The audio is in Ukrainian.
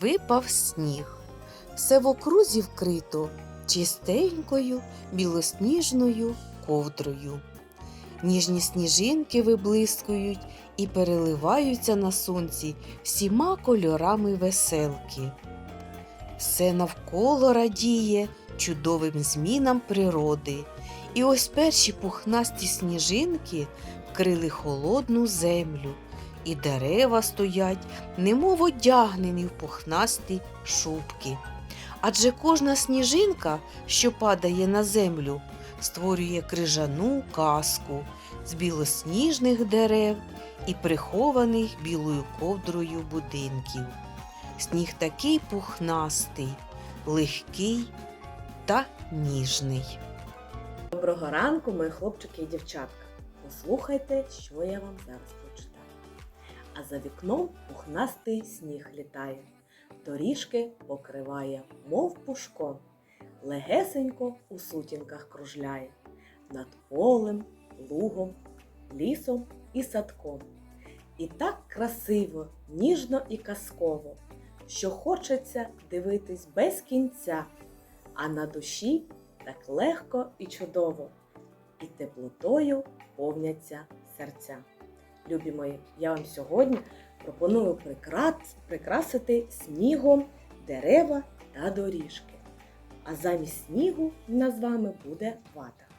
Випав сніг. Все в окрузі вкрито чистенькою білосніжною ковдрою. Ніжні сніжинки виблискують і переливаються на сонці всіма кольорами веселки. Все навколо радіє чудовим змінам природи. І ось перші пухнасті сніжинки вкрили холодну землю, і дерева стоять, немов одягнені в пухнасті шубки. Адже кожна сніжинка, що падає на землю, створює крижану казку з білосніжних дерев і прихованих білою ковдрою будинків. Сніг такий пухнастий, легкий та ніжний. Доброго ранку, мої хлопчики і дівчатка. Послухайте, що я вам зараз. А за вікном пухнастий сніг літає, доріжки покриває, мов пушком, легесенько у сутінках кружляє, над полем, лугом, лісом і садком. І так красиво, ніжно і казково, що хочеться дивитись без кінця, а на душі так легко і чудово, і теплотою повняться серця. Любі мої, я вам сьогодні пропоную прикрасити снігом дерева та доріжки. А замість снігу в нас з вами буде вата.